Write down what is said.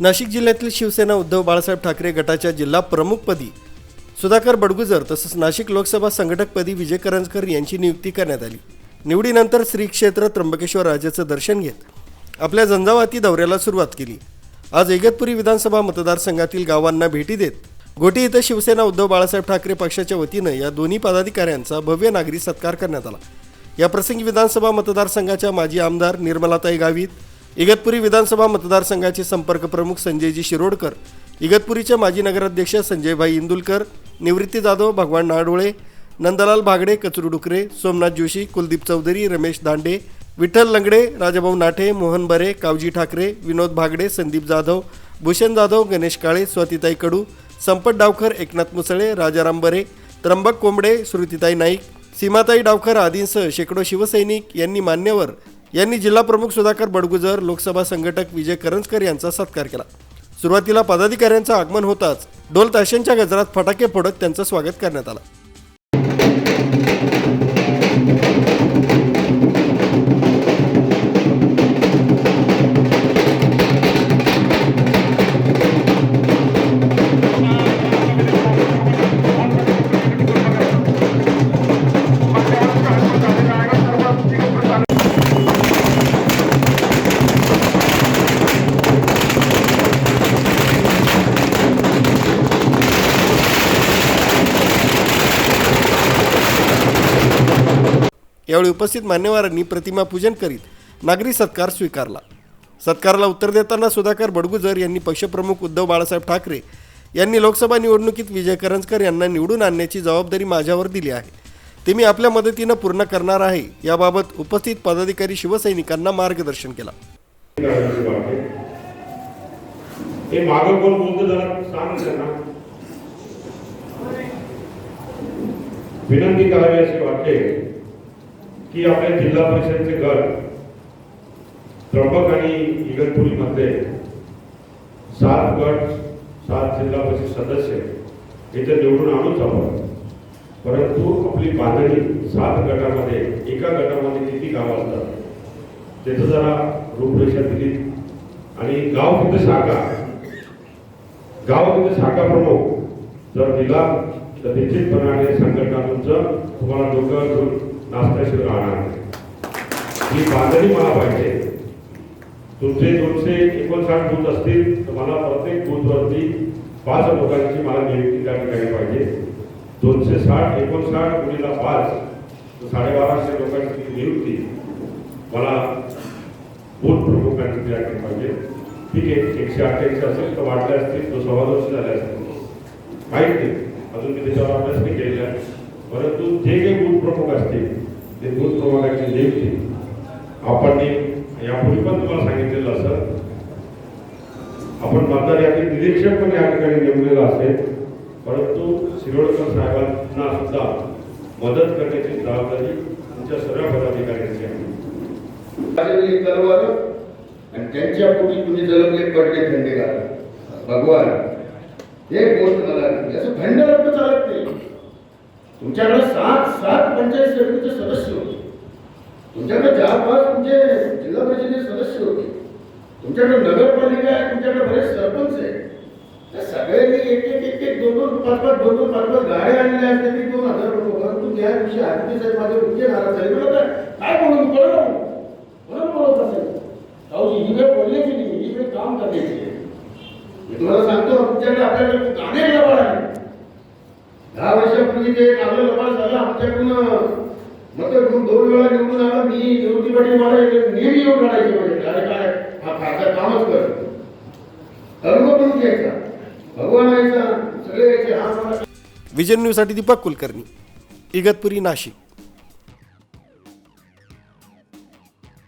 नाशिक जिल्ह्यातील शिवसेना उद्धव बाळासाहेब ठाकरे गटाच्या जिल्हा प्रमुखपदी सुधाकर बडगुजर तसंच नाशिक लोकसभा संघटकपदी विजय करंजकर यांची नियुक्ती करण्यात आली. निवडीनंतर श्री क्षेत्र त्र्यंबकेश्वर राजाचं दर्शन घेत आपल्या झंझावाती दौऱ्याला सुरुवात केली. आज इगतपुरी विधानसभा मतदारसंघातील गावांना भेटी देत गोटी इथं शिवसेना उद्धव बाळासाहेब ठाकरे पक्षाच्या वतीनं या दोन्ही पदाधिकाऱ्यांचा भव्य नागरी सत्कार करण्यात आला. या प्रसंगी विधानसभा मतदारसंघाच्या माजी आमदार निर्मलाताई गावित इगतपुरी विधानसभा मतदारसंघाचे संपर्क प्रमुख संजयजी शिरोडकर इगतपुरीच्या माजी नगराध्यक्ष संजयभाई इंदुलकर निवृत्ती जाधव भगवान नाडोळे नंदलाल भागडे कचरू डुकरे सोमनाथ जोशी कुलदीप चौधरी रमेश दांडे विठ्ठल लंगडे राजाभाऊ नाठे मोहन बरे कावजी ठाकरे विनोद भागडे संदीप जाधव भूषण जाधव गणेश काळे स्वातिताई कडू संपत डावकर एकनाथ मुसळे राजाराम बरे त्र्यंबक कोंबडे श्रुतिताई नाईक सीमाताई डावकर आदींसह शेकडो शिवसैनिक यांनी मान्यवर यांनी जिल्हा प्रमुख सुधाकर बडगुजर लोकसभा संघटक विजय करंजकर यांचा सत्कार केला. सुरुवातीला पदाधिकाऱ्यांचं आगमन होताच ढोल ताशांच्या गजरात फटाके फोडत त्यांचं स्वागत करण्यात आलं. यावेळी उपस्थित मान्यवरांनी प्रतिमा पूजन करीत नागरी सत्कार स्वीकारला. सत्काराला उत्तर देताना सुधाकर बडगुजर यांनी पक्षप्रमुख उद्धव बाळासाहेब ठाकरे यांनी लोकसभा निवडणुकीत विजय करंजकर यांना निवडून आणण्याची जबाबदारी माझ्यावर दिली आहे. ते मी आपल्या मदतीनं पूर्ण करणार आहे. याबाबत उपस्थित पदाधिकारी शिवसैनिकांना मार्गदर्शन केला. हे कोण बोलतो जरा सांग त्यांना. विनंती करावी असे वाटते. की आपल्या जिल्हा परिषदचे गट त्र्यंबक आणि इगतपुरी मध्ये सात गट सात जिल्हा परिषद सदस्य इथे निवडून आणूच आपण परंतु आपली बांधणी सात गटामध्ये एका गटामध्ये किती गावं असतात? त्याचं जरा रूपरेषा दिली. आणि गाव तिथं शाखा. गाव तिथं शाखा प्रमुख. जर दिला तर निश्चितपणाने संघटना तुमचं तुम्हाला डोकं नाश्त्याशिवाय राहणार नाही ही बांधणी मला पाहिजे. तुमचे दोनशे एकोणसाठ बूथ असतील तर मला प्रत्येक बूथवरती पाच लोकांची मला नियुक्ती त्या ठिकाणी पाहिजे. दोनशे साठ एकोणसाठ गुणीला पाच साडेबाराशे लोकांची नियुक्ती मला बूथ प्रमुखांची त्या ठिकाणी पाहिजे. ठीक आहे एकशे अठ्ठ्याऐंशी असेल तर वाढले असतील तो सव्वा दोनशे झाले असतील. माहीत नाही. अजून मी त्याच्यावर अभ्यास नाही केलेला. आहे. परंतु जे काही बूथ प्रमुख असतील ते बूथ प्रमुखांची देवते आपण यापूर्वी पण तुम्हाला सांगितलेलं असं आपण मतदार यादी निरीक्षक पण या ठिकाणी नेमलेलं असेल परंतु शिरोडकर साहेबांना सुद्धा मदत करण्याची जबाबदारी तुमच्या सर्व पदाधिकाऱ्यांची आहे. तलवार आणि त्यांच्या पोटी तुम्ही जलमले पडले थंडीगार भगवान हे गोष्ट मला असं थंड रक्त चालत नाही. तुमच्याकडे सात सात पंचायत समितीचे सदस्य होते. तुमच्याकडे चार पाच तुमचे जिल्हा परिषदेचे सदस्य होते. तुमच्याकडे नगरपालिका आहे तुमच्याकडे बरेच सरपंच आहे त्या सगळ्यांनी एक एक एक एक दोन दोन पाच पाच दोन दोन पाच पाच गाड्या आणल्या असत्या तरी दोन हजार रुपये परंतु त्या दिवशी आरती साहेब माझे इतके नाराज झाले. मला काय म्हणून कळलं कोणाला बोलत असेल. अहो ही वेळ बोलण्याची नाही ही वेळ काम करण्याची आहे. मी तुम्हाला सांगतो तुमच्याकडे आपल्याकडे गाणे लबाड आहे दहा वर्षापूर्वी ते कागद लोकांना झालं आमच्याकडून मग दोन वेळा निवडून आलं मी निवृत्ती पाटील मला नेहमी येऊन काढायचे म्हणजे अरे काय हा फारसा कामच कर अनुभव पण घ्यायचा भगवान यायचा सगळे यायचे हा मला विजन न्यूजसाठी दीपक कुलकर्णी इगतपुरी नाशिक.